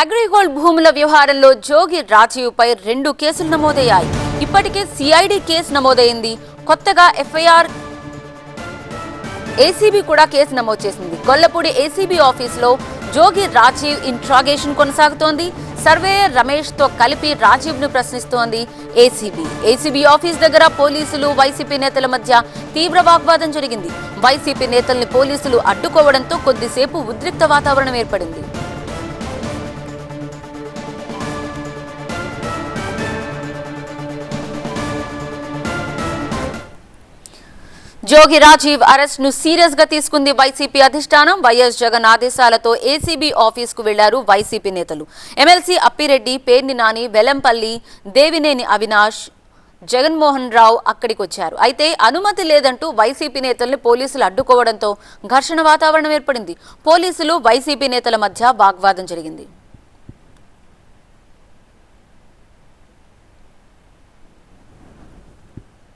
అగ్రిగోల్డ్ భూముల వ్యవహారంలో జోగి రాజీవ్పై రెండు కేసులు నమోదయ్యాయి. ఇప్పటికే సిఐడి కేసు నమోదైంది. కొత్తగా ఎఫ్ఐఆర్ ఏసీబీ కూడా కేసు నమోదు చేసింది. గొల్లపూడి ఏసీబీ ఆఫీసులో జోగి రాజీవ్ ఇంట్రాగేషన్ కొనసాగుతోంది. సర్వేయర్ రమేష్తో కలిపి రాజీవ్ను ప్రశ్నిస్తోంది ఏసీబీ ఏసీబీ ఆఫీస్ దగ్గర పోలీసులు వైసీపీ నేతల మధ్య తీవ్ర వాగ్వాదం జరిగింది. వైసీపీ నేతల్ని పోలీసులు అడ్డుకోవడంతో కొద్దిసేపు ఉద్రిక్త వాతావరణం ఏర్పడింది. జోగి రాజీవ్ అరెస్ట్ను సీరియస్గా తీసుకుంది వైసీపీ అధిష్టానం. వైఎస్ జగన్ ఆదేశాలతో ఏసీబీ ఆఫీస్కు వెళ్ళారు వైసీపీ నేతలు. ఎమ్మెల్సీ అప్పిరెడ్డి పేర్ని నాని వెలంపల్లి దేవినేని అవినాష్ జగన్మోహన్ రావు అక్కడికి వచ్చారు. అయితే అనుమతి లేదంటూ వైసీపీ నేతల్ని పోలీసులు అడ్డుకోవడంతో ఘర్షణ వాతావరణం ఏర్పడింది. పోలీసులు వైసీపీ నేతల మధ్య వాగ్వాదం జరిగింది.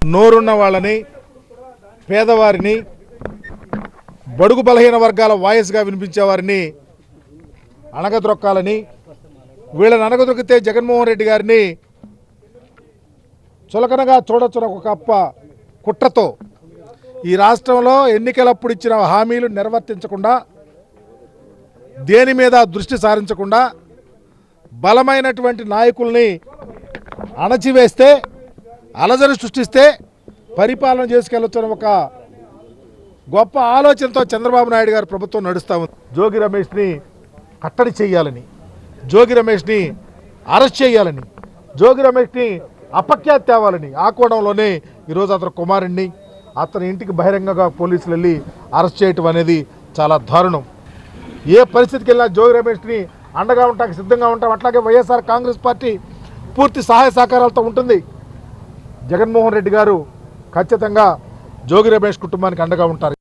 నోరున్న వాళ్ళని పేదవారిని బడుగు బలహీన వర్గాల వాయిస్గా వినిపించేవారిని అణగద్రొక్కాలని వీళ్ళని అణగదొక్కితే జగన్మోహన్ రెడ్డి గారిని చులకనగా చూడొచ్చున ఒక కప్ప కుట్రతో ఈ రాష్ట్రంలో ఎన్నికలప్పుడు ఇచ్చిన హామీలు నిర్వర్తించకుండా దేని మీద దృష్టి సారించకుండా బలమైనటువంటి నాయకుల్ని అణచివేస్తే అలజడి సృష్టిస్తే పరిపాలన చేసుకెళ్ళొచ్చని ఒక గొప్ప ఆలోచనతో చంద్రబాబు నాయుడు గారు ప్రభుత్వం నడుస్తూ ఉంది. జోగి రమేష్ని కట్టడి చేయాలని జోగి రమేష్ని అరెస్ట్ చేయాలని జోగి రమేష్ని అపఖ్యాతి తేవాలని ఆ కోణంలోనే ఈరోజు అతని కుమారుణ్ణి అతని ఇంటికి బహిరంగంగా పోలీసులు వెళ్ళి అరెస్ట్ చేయటం అనేది చాలా దారుణం. ఏ పరిస్థితికి వెళ్ళినా జోగి రమేష్ని అండగా ఉంటానికి సిద్ధంగా ఉంటాం. అట్లాగే వైఎస్ఆర్ కాంగ్రెస్ పార్టీ పూర్తి సహాయ సహకారాలతో ఉంటుంది. జగన్మోహన్ రెడ్డి గారు ఖచ్చితంగా జోగి రమేష్ కుటుంబానికి అండగా ఉంటారు.